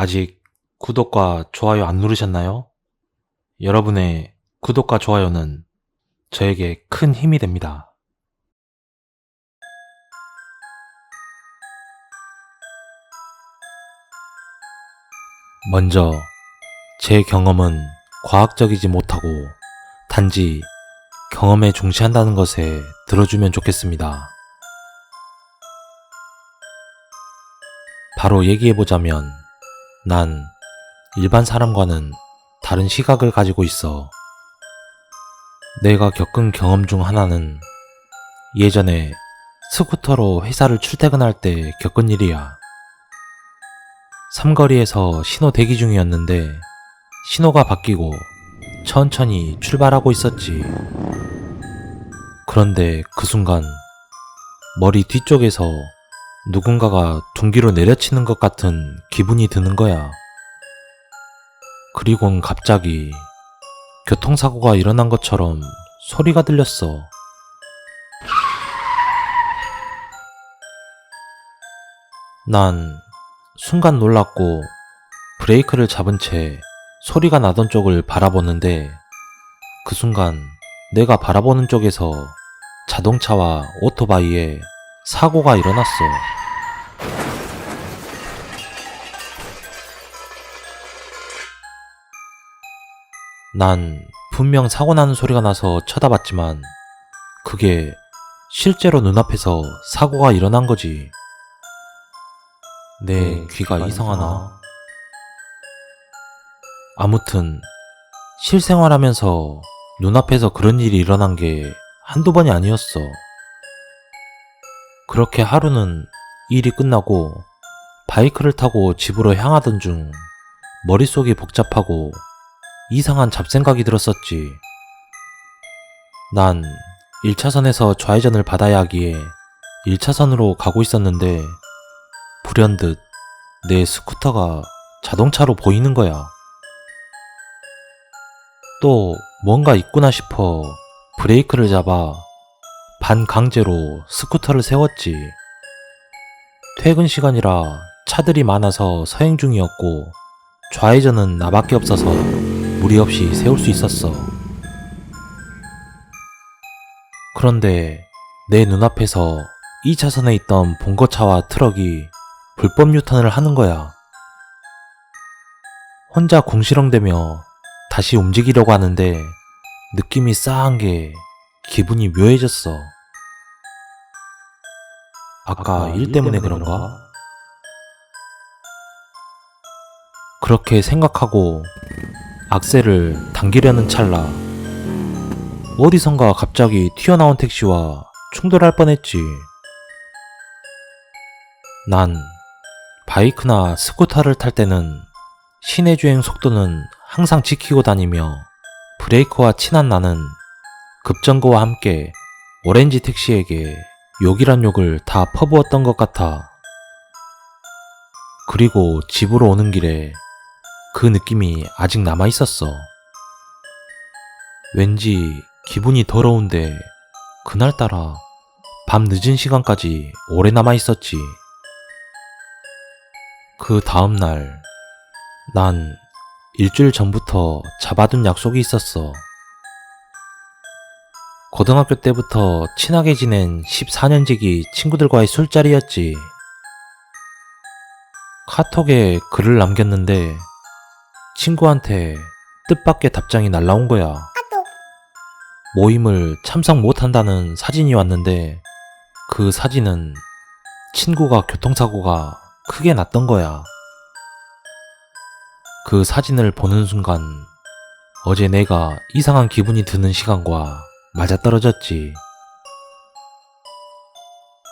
아직 구독과 좋아요 안 누르셨나요? 여러분의 구독과 좋아요는 저에게 큰 힘이 됩니다. 먼저 제 경험은 과학적이지 못하고 단지 경험에 중시한다는 것에 들어주면 좋겠습니다. 바로 얘기해보자면 난 일반 사람과는 다른 시각을 가지고 있어. 내가 겪은 경험 중 하나는 예전에 스쿠터로 회사를 출퇴근할 때 겪은 일이야. 삼거리에서 신호 대기 중이었는데 신호가 바뀌고 천천히 출발하고 있었지. 그런데 그 순간 머리 뒤쪽에서 누군가가 둔기로 내려치는 것 같은 기분이 드는 거야. 그리곤 갑자기 교통사고가 일어난 것처럼 소리가 들렸어. 난 순간 놀랐고 브레이크를 잡은 채 소리가 나던 쪽을 바라보는데 그 순간 내가 바라보는 쪽에서 자동차와 오토바이에 사고가 일어났어. 난 분명 사고 나는 소리가 나서 쳐다봤지만 그게 실제로 눈앞에서 사고가 일어난 거지. 내 귀가 이상하나? 아무튼 실생활하면서 눈앞에서 그런 일이 일어난 게 한두 번이 아니었어. 그렇게 하루는 일이 끝나고 바이크를 타고 집으로 향하던 중 머릿속이 복잡하고 이상한 잡생각이 들었었지. 난 1차선에서 좌회전을 받아야 하기에 1차선으로 가고 있었는데 불현듯 내 스쿠터가 자동차로 보이는 거야. 또 뭔가 있구나 싶어 브레이크를 잡아 반강제로 스쿠터를 세웠지. 퇴근 시간이라 차들이 많아서 서행 중이었고 좌회전은 나밖에 없어서 무리 없이 세울 수 있었어. 그런데 내 눈앞에서 2차선에 있던 봉고차와 트럭이 불법 유턴을 하는 거야. 혼자 궁시렁대며 다시 움직이려고 하는데 느낌이 싸한 게 기분이 묘해졌어. 아까 일 때문에 그런가? 그렇게 생각하고 악셀을 당기려는 찰나 어디선가 갑자기 튀어나온 택시와 충돌할 뻔했지. 난 바이크나 스쿠터를 탈 때는 시내 주행 속도는 항상 지키고 다니며 브레이크와 친한 나는 급정거와 함께 오렌지 택시에게 욕이란 욕을 다 퍼부었던 것 같아. 그리고 집으로 오는 길에 그 느낌이 아직 남아 있었어. 왠지 기분이 더러운데 그날따라 밤 늦은 시간까지 오래 남아 있었지. 그 다음날, 난 일주일 전부터 잡아둔 약속이 있었어. 고등학교 때부터 친하게 지낸 14년지기 친구들과의 술자리였지. 카톡에 글을 남겼는데 친구한테 뜻밖의 답장이 날라온 거야. 모임을 참석 못한다는 사진이 왔는데 그 사진은 친구가 교통사고가 크게 났던 거야. 그 사진을 보는 순간 어제 내가 이상한 기분이 드는 시간과 맞아떨어졌지.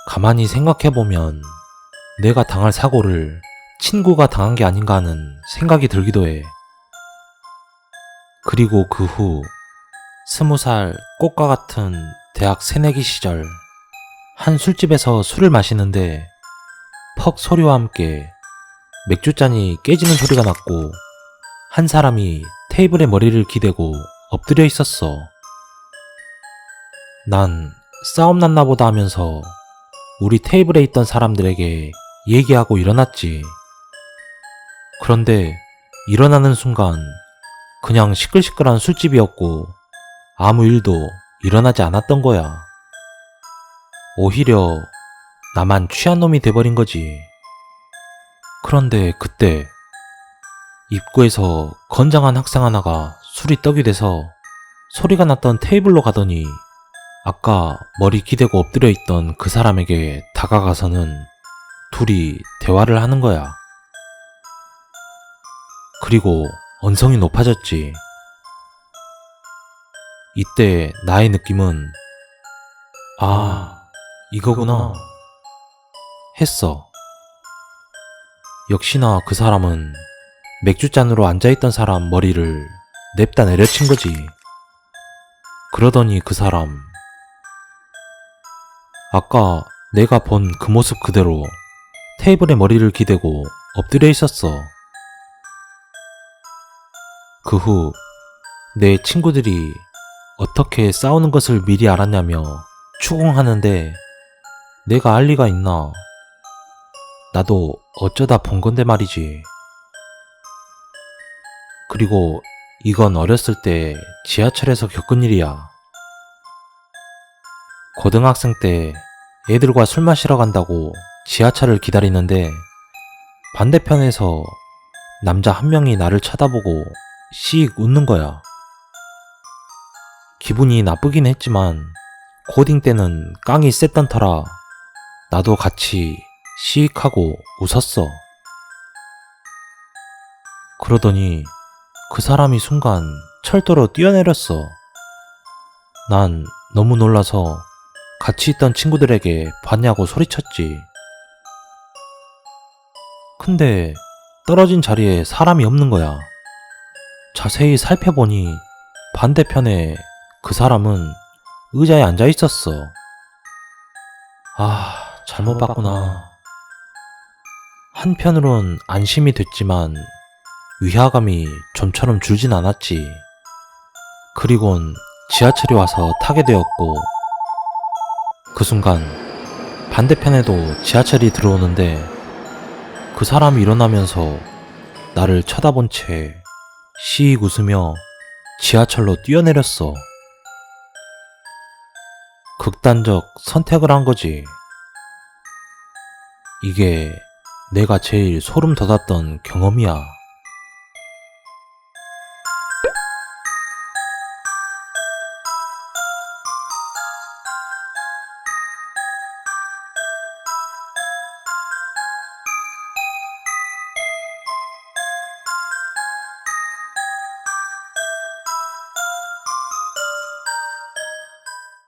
가만히 생각해보면 내가 당할 사고를 친구가 당한 게 아닌가 하는 생각이 들기도 해. 그리고 그 후 스무 살 꽃과 같은 대학 새내기 시절 한 술집에서 술을 마시는데 퍽 소리와 함께 맥주잔이 깨지는 소리가 났고 한 사람이 테이블에 머리를 기대고 엎드려 있었어. 난 싸움 났나 보다 하면서 우리 테이블에 있던 사람들에게 얘기하고 일어났지. 그런데 일어나는 순간 그냥 시끌시끌한 술집이었고 아무 일도 일어나지 않았던 거야. 오히려 나만 취한 놈이 돼버린 거지. 그런데 그때 입구에서 건장한 학생 하나가 술이 떡이 돼서 소리가 났던 테이블로 가더니 아까 머리 기대고 엎드려 있던 그 사람에게 다가가서는 둘이 대화를 하는 거야. 그리고 언성이 높아졌지. 이때 나의 느낌은 아, 이거구나 했어. 역시나 그 사람은 맥주잔으로 앉아있던 사람 머리를 냅다 내려친 거지. 그러더니 그 사람 아까 내가 본 그 모습 그대로 테이블에 머리를 기대고 엎드려 있었어. 그 후 내 친구들이 어떻게 싸우는 것을 미리 알았냐며 추궁하는데 내가 알 리가 있나. 나도 어쩌다 본 건데 말이지. 그리고 이건 어렸을 때 지하철에서 겪은 일이야. 고등학생 때 애들과 술 마시러 간다고 지하철을 기다리는데 반대편에서 남자 한 명이 나를 쳐다보고 씩 웃는 거야. 기분이 나쁘긴 했지만 고딩 때는 깡이 셌던 터라 나도 같이 씩 하고 웃었어. 그러더니 그 사람이 순간 철도로 뛰어내렸어. 난 너무 놀라서 같이 있던 친구들에게 봤냐고 소리쳤지. 근데 떨어진 자리에 사람이 없는 거야. 자세히 살펴보니 반대편에 그 사람은 의자에 앉아 있었어. 아, 잘못 봤구나. 한편으론 안심이 됐지만 위화감이 좀처럼 줄진 않았지. 그리곤 지하철이 와서 타게 되었고, 그 순간 반대편에도 지하철이 들어오는데 그 사람이 일어나면서 나를 쳐다본 채 씩 웃으며 지하철로 뛰어내렸어. 극단적 선택을 한 거지. 이게 내가 제일 소름 돋았던 경험이야.